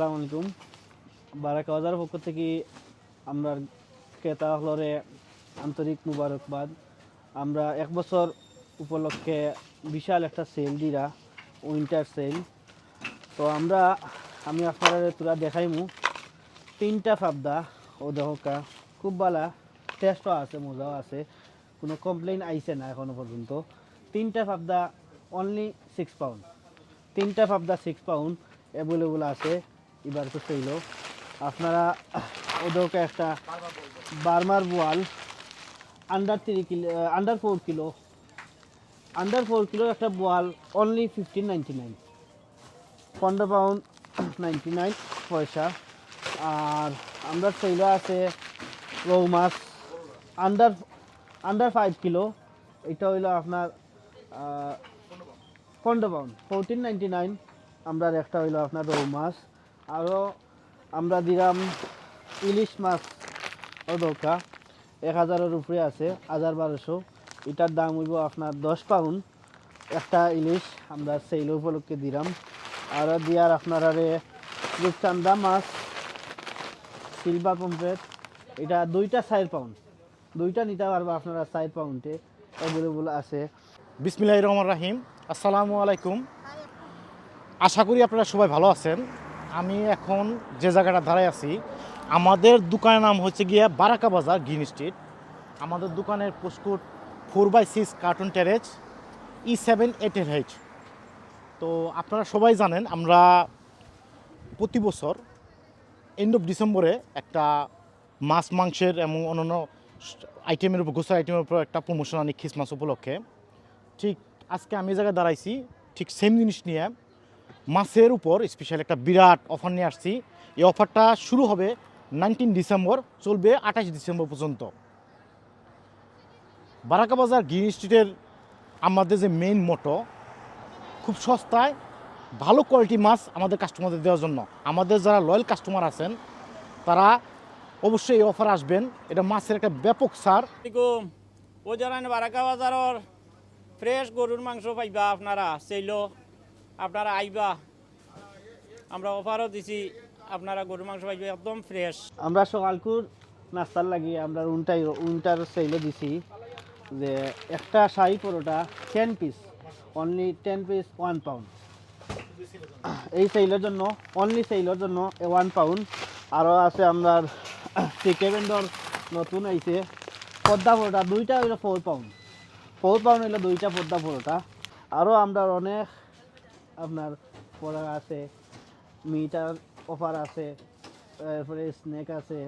আসসালামু আলাইকুম। বারাকা বাজার পক্ষ থেকে আমরা ক্রেতা হলরে আন্তরিক মুবারকবাদ। আমরা এক বছর উপলক্ষে বিশাল একটা সেল দিরা, উইন্টার সেল। তো আমরা, আমি আপনারা তোরা দেখাইমু। তিনটা ফাবদা, ও দহকা খুব ভালা টেস্টও আছে, মজাও আছে। কোনো কমপ্লেন আইছে না এখনও পর্যন্ত। তিনটা ফাবদা অনলি সিক্স পাউন্ড তিনটা ফাবদা সিক্স পাউন্ড অ্যাভেলেবল আছে। এবার তো সেইল আপনারা ওদেরকে একটা বার্মার বোয়াল under three kilo under four kilo under four kilo একটা বোয়াল অনলি ফিফটিন নাইনটি নাইন পনেরো পাউন্ড নাইনটি নাইন পয়সা। আর আমরা সেইল আছে রৌ মাছ আন্ডার আন্ডার ফাইভ কিলো এটা হইল আপনার পনেরো পাউন্ড ফোরটিন নাইনটি নাইন আমরা একটা হইল আপনার রৌ মাছ আরও আমরা দিলাম ইলিশ মাছ ও এক হাজারের উপরে আছে, হাজার বারোশো। এটার দাম হইব আপনার দশ পাউন্ড। একটা ইলিশ আমরা সেইল উপলক্ষে দিলাম। আর দিয়ার আপনার আরে রূপচান্দা মাছ সিলভার পম্পেট এটা দুইটা চার পাউন্ড। দুইটা নিতে পারব আপনারা চার পাউন্ডে। অ্যাভেলেবল আছে। বিসমিল্লাহ রহমান রাহিম। আসসালামু আলাইকুম। আশা করি আপনারা সবাই ভালো আছেন। আমি এখন যে জায়গাটা দাঁড়ায় আছি, আমাদের দোকানের নাম হচ্ছে গিয়া বারাকা বাজার, গ্রিন স্ট্রিট। আমাদের দোকানের postcode four by six cartoon ট্যারেজ ই সেভেন এইটের এইচ তো আপনারা সবাই জানেন, আমরা প্রতি বছর এন্ড অফ ডিসেম্বরে একটা মাছ, মাংসের এবং অন্যান্য আইটেমের উপর গোসের আইটেমের উপর একটা প্রমোশন আনি খ্রিসমাস উপলক্ষে। ঠিক আজকে আমি এই জায়গায় দাঁড়াইছি, ঠিক সেম জিনিস নিয়ে মাছের উপর স্পেশাল একটা বিরাট অফার নিয়ে আসছি। এই অফারটা শুরু হবে নাইনটিন ডিসেম্বর চলবে আঠাশ ডিসেম্বর পর্যন্ত। বারাকা বাজার গ্রিন স্ট্রিটের আমাদের যে মেইন মোটো খুব সস্তায় ভালো কোয়ালিটি মাছ আমাদের কাস্টমারদের দেওয়ার জন্য। আমাদের যারা লয়াল কাস্টমার আছেন, তারা অবশ্যই এই অফার আসবেন। এটা মাছের একটা ব্যাপক সার ও যারা বারাকা বাজারর ফ্রেশ গরুর মাংস পাইবা আপনারা সেইল আপনারা আইবা। আমরা অফারও দিছি, আপনারা গরুর মাংস পাইবা একদম ফ্রেশ আমরা সকালকুর নাস্তার লাগি আমরা উনটাই, উনটার সেলে দিছি যে একটা shahi paratha ten piece only ten piece one pound এই সেলের জন্য অনলি সেলের জন্য ওয়ান পাউন্ড আরও আছে আপনার সিকে ব্যান্ডর নতুন আইছে পদ্মা পরোটা দুইটা হইল ফোর পাউন্ড ফোর পাউন্ড হইল দুইটা পদ্মা পরোটা। আরও আমরা অনেক আপনার পড়া আছে মিটার অফার আছে, তারপরে স্নেক আছে,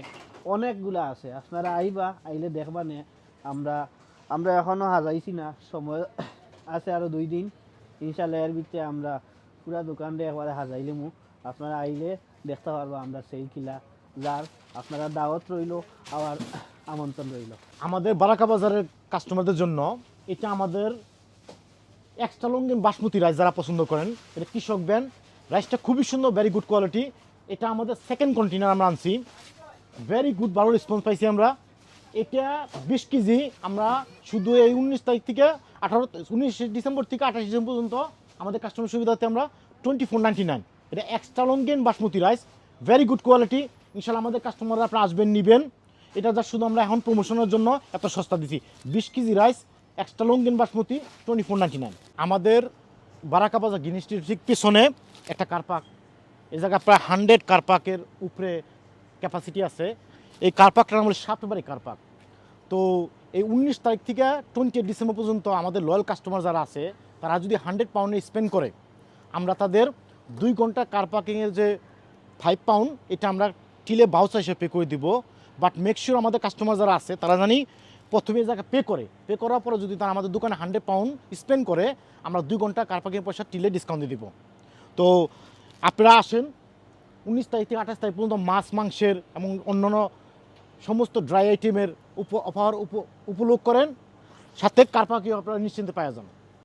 অনেকগুলা আছে। আপনারা আইবা, আইলে দেখবা নে, আমরা আমরা এখনও হাজাইছি না, সময় আছে আরও দুই দিন। ইনশাল্লাহ এর ভিতরে আমরা পুরা দোকানটা একবারে হাজাইলিমু আপনারা আইলে দেখতে পারব আমরা সেই কিলা যার। আপনারা দাওয়াত রইল, আবার আমন্ত্রণ রইল। আমাদের বারাকা বাজারের কাস্টমারদের জন্য, এটা আমাদের এক্সট্রা লঙ্গিন বাসমতি রাইস যারা পছন্দ করেন, এটা কৃষক ব্যান রাইসটা খুবই সুন্দর ভেরি গুড কোয়ালিটি এটা আমাদের সেকেন্ড কন্টেনার আমরা আনছি। ভেরি গুড ভালো রেসপন্স পাইছি আমরা। এটা বিশ কেজি, আমরা শুধু এই উনিশ তারিখ থেকে আঠারো, উনিশ ডিসেম্বর থেকে আঠাশ ডিসেম্বর পর্যন্ত আমাদের কাস্টমার সুবিধাতে আমরা টোয়েন্টি ফোর নাইনটি নাইন এটা extra long grain basmati rice very good quality ইনশাল্লাহ আমাদের কাস্টমাররা আপনারা আসবেন, নেবেন। এটা যা শুধু আমরা এখন প্রমোশনের জন্য এত সস্তা দিছি। বিশ kg rice extra long grain basmati twenty four ninety nine আমাদের বারাকা বাজার গিনিস্টির ঠিক পেছনে একটা কার পার্ক এই জায়গায় প্রায় হান্ড্রেড কার পার্কের উপরে ক্যাপাসিটি আছে। এই কার পার্কটার নাম হলো সাতবাড়ি কার পার্ক তো এই উনিশ তারিখ থেকে টোয়েন্টি ডিসেম্বর পর্যন্ত আমাদের লয়াল কাস্টমার যারা আছে, তারা যদি হান্ড্রেড পাউন্ডে স্পেন্ড করে, আমরা তাদের দুই ঘণ্টা কার পার্কিংয়ের যে ফাইভ পাউন্ড এটা আমরা টিলে বাউচার হিসেবে পে করে দিব। বাট মেক শিওর আমাদের কাস্টমার যারা আছে, তারা জানি প্রথমে যাকে পে করে। পে করার পরে যদি তারা আমাদের দোকানে হান্ড্রেড পাউন্ড স্পেন্ড করে, আমরা দুই ঘণ্টা কার পার্কিং পয়সা টিলে ডিসকাউন্ট দিয়ে দিব। তো আপনারা আসেন, উনিশ তারিখ থেকে আঠাশ তারিখ পর্যন্ত মাছ, মাংসের এবং অন্যান্য সমস্ত ড্রাই আইটেমের উপ অফার উপ উপভোগ করেন। সাথে কার পার্কিং আপনারা নিশ্চিন্তে পাওয়া যান